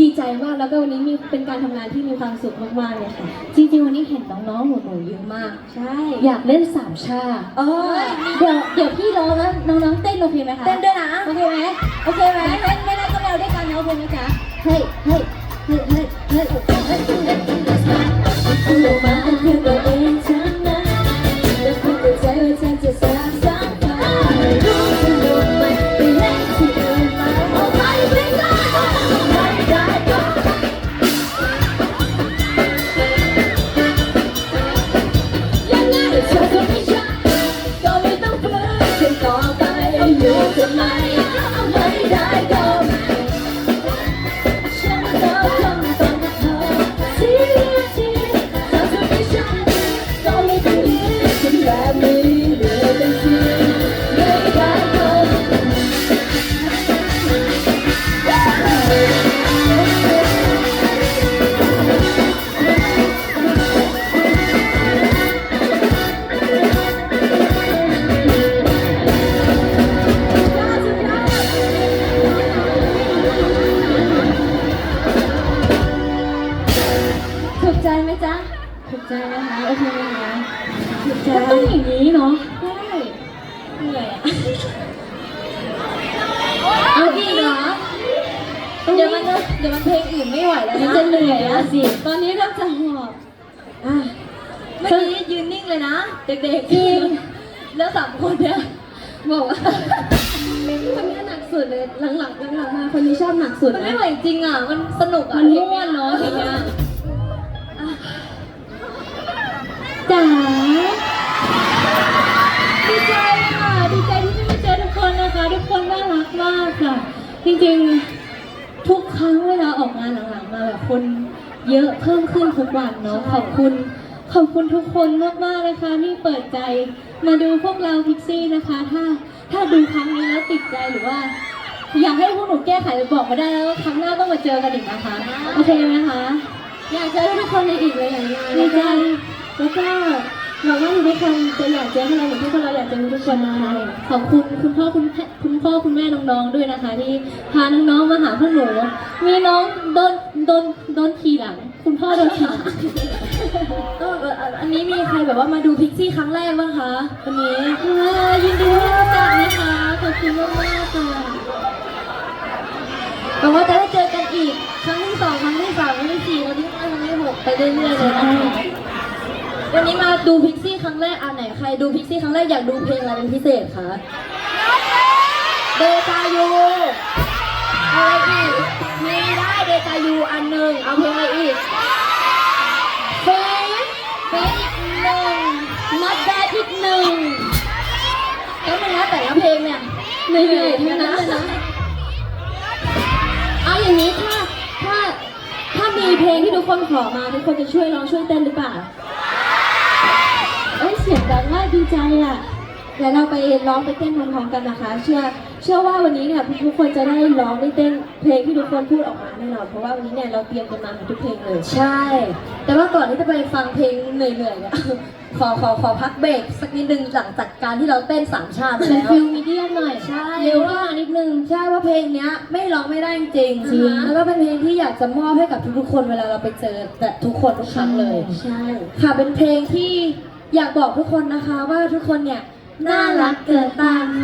ดีใจมากแล้วก็วันนี้มีเป็นการทำงานที่มีความสุขมากๆเลยค่ะ จริงๆวันนี้เห็นน้องๆหนูๆเยอะมาก ใช่อยากเล่นสามชาเออเดี๋ยวเดี๋ยวพี่ร้องแล้วน้องๆเต้นโอเคไหมคะเต้นด้วยนะโอเคไหมโอเคไหมไม่ไม่ได้ก็ไม่เอาด้วยกันนะโอเคไหมจ๊ะเฮ้ยเฮ้ย you. ถูกใจนะคะโอเคไหมคะถูกใจต้องอย่างนี้เนาะใช่เหนื่อยอะเอาอีกเหรอเดี๋ยวมันจะเดี๋ยวมันเพลงอื่นไม่ไหวแล้วมันนะจะเหนื่อยแล้วสิตอนนี้เริ่มจะหอบอะเมื่อกี้ยืนนิ่งเลยนะ เด็กๆจริงแล้วสามคนเนี่ยบอกว่าคนนี้หนักสุดเลยหลังๆหลังๆมาคนนี้ชอบหนักสุดมันนะ ไม่ไหวจริงอะ มันสนุกอะมันม่วนเนาะทีเนี้ย จ๋าดีใจค่ะดีใจที่ได้มาเจอทุกคนนะคะ ทุกคนน่ารักมากค่ะ จริงๆทุกครั้งเวลาออกงานหลังๆมาแบบคนเยอะเพิ่มขึ้นทุกวันเนาะขอบคุณ ขอบคุณทุกคนมากๆนะคะที่เปิดใจมาดูพวกเราพิกซี่นะคะ ถ้าถ้าดูครั้งนี้แล้วติดใจหรือว่า อยากให้พวกหนูแก้ไขหรือบอกมาได้แล้วว่าครั้งหน้าต้องมาเจอกันอีกนะคะ โอเคไหมคะ อยากเจอทุกคนในอีกเลยอย่างดีใจ แล้วก็หวังว่าทุกคนจะอยากเจอพวกเราเหมือนที่พวกเราอยากเจอทุกคนนะคะขอบคุณคุณพ่อคุณแม่คุณพ่อคุณแม่น้องๆด้วยนะคะ ที่พาน้องๆมาหาพวกหนูมีน้องโดนโดนโดนขี่หลัง คุณพ่อโดนขี่หลังเออเอออันนี้มีใครแบบว่ามาดูพิกซี่ครั้งแรกบ้างคะวันนี้ค่ะยินดีที่รู้จักนะคะขอบคุณมากๆค่ะหวังว่าจะได้เจอกันอีกครั้งที่สองครั้งที่สามครั้งที่สี่ครั้งที่ห้าครั้งที่หกไปเรื่อยๆเลยนะคะ วันนี้มาดูพิกซี่ครั้งแรกอันไหนใครดูพิกซี่ครั้งแรกอยากดูเพลงอะไรเป็นพิเศษคะเดจายูอะไรอีกมีได้เดจายูอันหนึ่งเอาเพลงอะไรอีกเฟสเฟสอีกหนึ่งนัดแดดอีกหนึ่งแล้วมันนะแต่ละเพลงเนี่ยเหนื่อยทั้งนั้นเลยนะเอาอย่างนี้ถ้าถ้าถ้ามีเพลงที่ทุกคนขอมาทุกคนจะช่วยร้องช่วยเต้นหรือเปล่า เอ้ยเสียงดังมากดีใจอะเดี๋ยวเราไปร้องไปเต้นพร้อมๆกันนะคะ เชื่อเชื่อว่าวันนี้เนี่ยทุกคนจะได้ร้องได้เต้นเพลงที่ทุกคนพูดออกมาแน่นอนเพราะว่าวันนี้เนี่ยเราเตรียมกันมาหมดทุกเพลงเลย ใช่ แต่ว่าก่อนที่จะไปฟังเพลงเหนื่อยๆเนี่ยขอขอขอพักเบรกสักนิดนึงหลังจากการที่เราเต้นสามชาติไปเป็นแล้วฟิลมีเดียมหน่อยใช่เร็วขึ้นมานิดนึงใช่ว่าเพลงเนี้ยไม่ร้องไม่ได้จริงจริงแล้วก็เป็นเพลงที่อยากจะมอบให้กับทุกๆคนเวลาเราไปเจอแต่ทุกคนทุกครั้งเลยใช่ค่ะเป็นเพลงที่ อยากบอกทุกคนนะคะว่าทุกคนเนี่ยน่ารักเกินต้านค่ะเป็นจังเลยค่ะ